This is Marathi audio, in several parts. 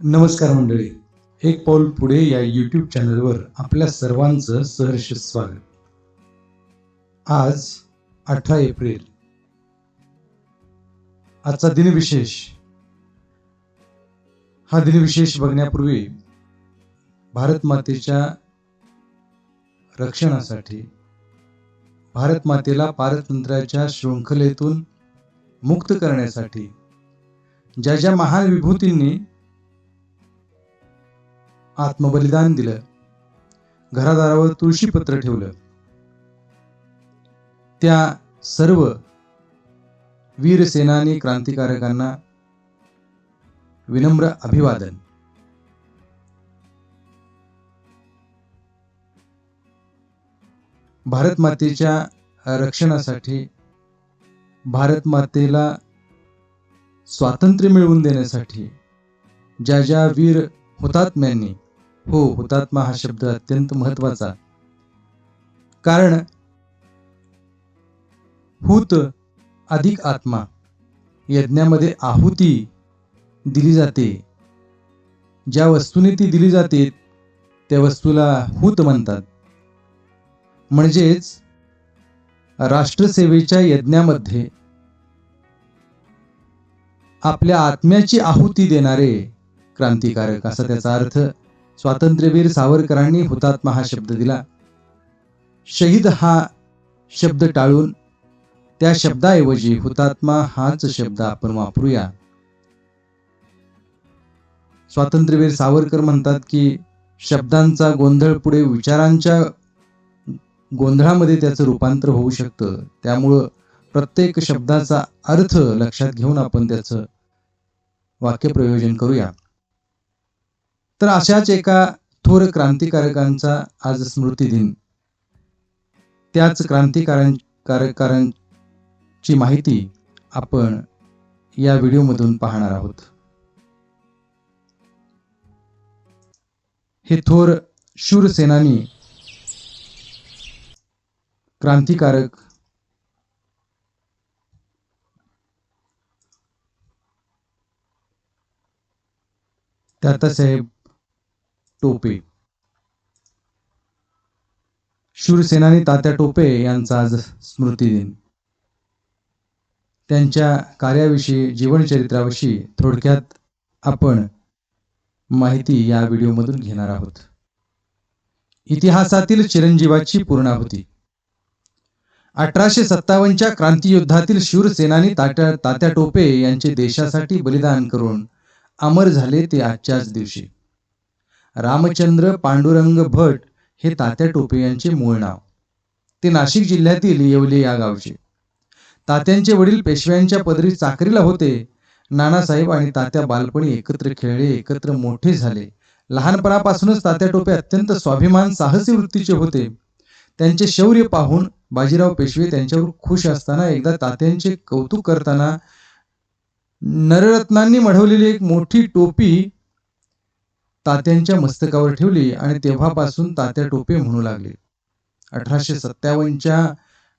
नमस्कार मंडळी. एक पाऊल पुढे या यूट्यूब चॅनलवर आपल्या सर्वांचं सहर्ष स्वागत. आज अठरा एप्रिल. आजचा दिनविशेष हा दिनविशेष बघण्यापूर्वी भारत मातेच्या रक्षणासाठी भारत मातेला पारतंत्र्याच्या शृंखलेतून मुक्त करण्यासाठी ज्या ज्या महान विभूतींनी आत्मबलिदान दिलं. घरादारावर तुळशीपत्र ठेवलं. त्या सर्व वीरसेनानी क्रांतिकारकांना विनम्र अभिवादन. भारत मातेच्या रक्षणासाठी भारत मातेला स्वातंत्र्य मिळवून देण्यासाठी ज्या ज्या वीर हुतात्म्यांनी हो हुतात्मा हा शब्द अत्यंत महत्त्वाचा कारण हुत अधिक आत्मा यज्ञामध्ये आहुती दिली जाते. ज्या वस्तूने ती दिली जाते त्या वस्तूला हुत म्हणतात. म्हणजेच राष्ट्रसेवेच्या यज्ञामध्ये आपल्या आत्म्याची आहुती देणारे क्रांतिकारक असा त्याचा अर्थ स्वातंत्र्यवीर सावरकरांनी हुतात्मा हा शब्द दिला. शहीद हा शब्द टाळून त्या शब्दाऐवजी हुतात्मा हाच शब्द आपण वापरूया. स्वातंत्र्यवीर सावरकर म्हणतात की शब्दांचा गोंधळ पुढे विचारांच्या गोंधळामध्ये त्याचं रूपांतर होऊ शकतं. त्यामुळं प्रत्येक शब्दाचा अर्थ लक्षात घेऊन आपण त्याचं वाक्यप्रयोजन करूया. तर अशाच एका थोर क्रांतिकारकांचा आज स्मृती दिन. त्याच क्रांतिकारकारांची माहिती आपण या व्हिडिओमधून पाहणार आहोत. हे थोर शूर सेनानी क्रांतिकारक तात्यासाहेब टोपे. शूरसेनानी तात्या टोपे यांचा आज स्मृती दिन त्यांच्या कार्याविषयी जीवनचरित्राविषयी थोडक्यात आपण माहिती या व्हिडिओमधून घेणार आहोत. इतिहासातील चिरंजीवाची पूर्णाहुती. अठराशे सत्तावन्नच्या क्रांतियुद्धातील शूरसेनानी तात्या तात्या टोपे यांचे देशासाठी बलिदान करून अमर झाले ते आजच्याच दिवशी. रामचंद्र पांडुरंग भट हे तात्या टोपे यांचे मूळ नाव. ते नाशिक जिल्ह्यातील येवले या गावचे. तात्यांचे वडील पेशव्यांच्या पदरी चाकरीला होते. नानासाहेब आणि तात्या बालपणी एकत्र खेळले एकत्र मोठे झाले. लहानपणापासूनच तात्या टोपे अत्यंत स्वाभिमान साहसी वृत्तीचे होते. त्यांचे शौर्य पाहून बाजीराव पेशवे त्यांच्यावर खुश असताना एकदा तात्यांचे कौतुक करताना नररत्नांनी मढवलेली एक मोठी टोपी तात्यांच्या मस्तकावर ठेवली आणि तेव्हापासून तात्या टोपे म्हणू लागले. अठराशे सत्तावन्नच्या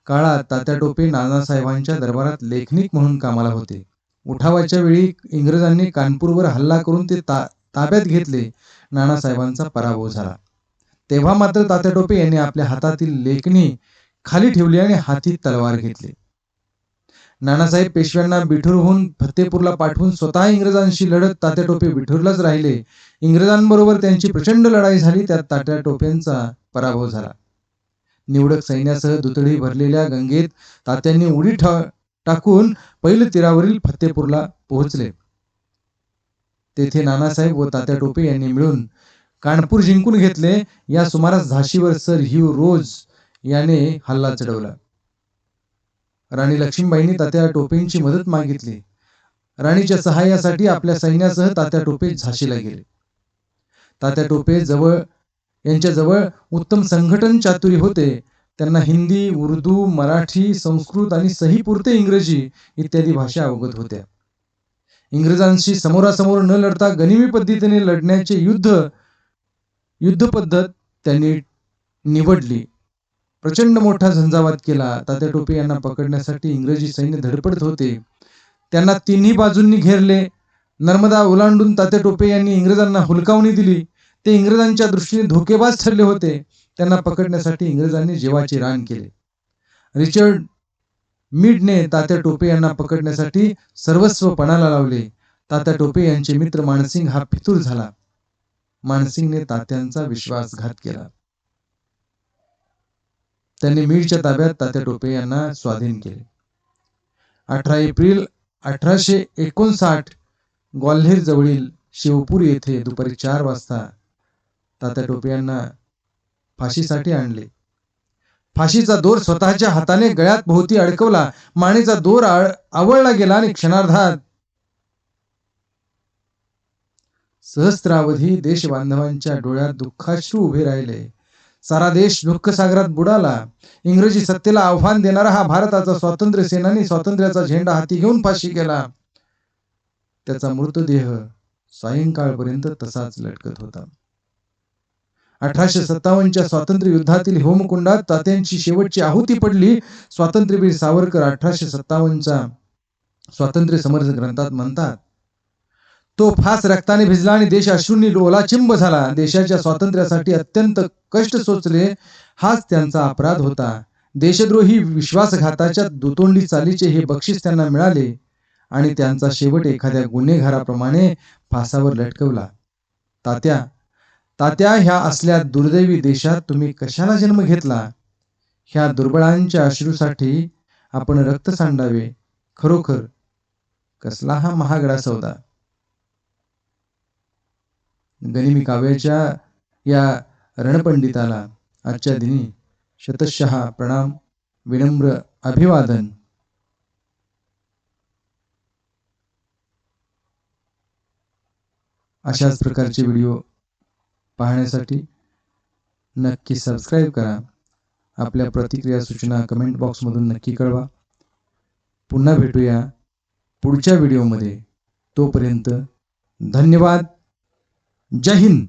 काळात तात्या टोपे नानासाहेबांच्या दरबारात लेखनिक म्हणून कामाला होते. उठावाच्या वेळी इंग्रजांनी कानपूरवर हल्ला करून ते ता ताब्यात घेतले. नानासाहेबांचा पराभव झाला. तेव्हा मात्र तात्या टोपे यांनी आपल्या हातातील लेखणी खाली ठेवली आणि हाती तलवार घेतली. नानासाहेब पेशव्यांना बिठूरहून फतेपूरला पाठवून स्वतः इंग्रजांशी लढत तात्या टोपे बिठूरलाच राहिले. इंग्रजांबरोबर त्यांची प्रचंड लढाई झाली त्यात तात्या टोपेंचा पराभव झाला. निवडक सैन्यासह दुतडी भरलेल्या गंगेत तात्यांनी उडी ठा टाकून पहिल्या तीरावरील फतेपूरला पोहोचले. तेथे नानासाहेब व तात्या टोपे यांनी मिळून कानपूर जिंकून घेतले. या सुमारास झाशीवर सर ह्यू रोज याने हल्ला चढवला. राणी लक्ष्मीबाईंनी तात्या टोपेंची मदत मागितली. राणीच्या सहाय्यासाठी आपल्या सैन्यासह तात्या टोपे झाशीला गेले. तात्या टोपे जवळ यांच्या जवळ उत्तम संघटन चातुर्य होते. त्यांना हिंदी उर्दू मराठी संस्कृत आणि सही पुरते इंग्रजी इत्यादी भाषा अवगत होत्या. इंग्रजांशी समोरासमोर न लढता गनिमी पद्धतीने लढण्याचे युद्ध युद्ध पद्धत त्यांनी निवडली. प्रचंड मोठा झंझावात केला. तात्या टोपे यांना पकडण्यासाठी इंग्रजी सैन्य धडपडत होते. त्यांना तिन्ही बाजूंनी घेरले. नर्मदा ओलांडून तात्या टोपे यांनी इंग्रजांना हुलकावणी दिली. ते इंग्रजांच्या दृष्टीने धोकेबाज ठरले होते. त्यांना पकडण्यासाठी इंग्रजांनी जीवाचे रान केले. रिचर्ड मीडने तात्या टोपे यांना पकडण्यासाठी सर्वस्व पणाला लावले. तात्या टोपे यांचे मित्र मानसिंग हा फितूर झाला. मानसिंगने तात्यांचा विश्वासघात केला. त्यांनी मीडच्या ताब्यात तात्या टोपे यांना स्वाधीन केले. अठरा एप्रिल अठराशे एकोणसाठ ग्वाल्हेर जवळील शिवपूर येथे दुपारी चार वाजता तात्या टोपे यांना फाशीसाठी आणले. फाशीचा दोर स्वतःच्या हाताने गळ्यात भोवती अडकवला. मानेचा दोर आवळला गेला आणि क्षणार्धात सहस्रावधी देशबांधवांच्या डोळ्यात दुःखाश्रू उभे राहिले. सारा देश दुःखसागरात बुडाला. इंग्रजी सत्तेला आव्हान देणारा हा भारताचा स्वातंत्र्य सेनानी स्वातंत्र्याचा झेंडा हाती घेऊन फाशी गेला त्याचा मृतदेह सायंकाळपर्यंत तसाच लटकत होता. अठराशे सत्तावन्नच्या स्वातंत्र्य युद्धातील होमकुंडात तात्यांची शेवटची आहुती पडली. स्वातंत्र्यवीर सावरकर अठराशे सत्तावन्नचा स्वातंत्र्य समर्थ ग्रंथात म्हणतात तो फास रक्ताने भिजला आणि देश अश्रूंनी डोलाचिंब झाला. देशाच्या स्वातंत्र्यासाठी अत्यंत कष्ट सोचले हाच त्यांचा अपराध होता. देशद्रोही विश्वासघाताच्या दुतोंडी चालीचे हे बक्षीस त्यांना मिळाले आणि त्यांचा शेवट एखाद्या गुन्हेगाराप्रमाणे फासावर लटकवला. तात्या तात्या ह्या असल्या दुर्दैवी देशात तुम्ही कशाला जन्म घेतला? ह्या दुर्बळांच्या अश्रूसाठी आपण रक्त सांडावे. खरोखर कसला हा महागडा सौदा? गनिमी काव्याच्या या रणपंडिताला आजच्या दिनी शतशः प्रणाम विनम्र अभिवादन. अशाच प्रकारचे व्हिडिओ पाहण्यासाठी नक्की सबस्क्राईब करा. आपल्या प्रतिक्रिया सूचना कमेंट बॉक्समधून नक्की कळवा. पुन्हा भेटूया पुढच्या व्हिडिओमध्ये. तोपर्यंत धन्यवाद. जय हिंद.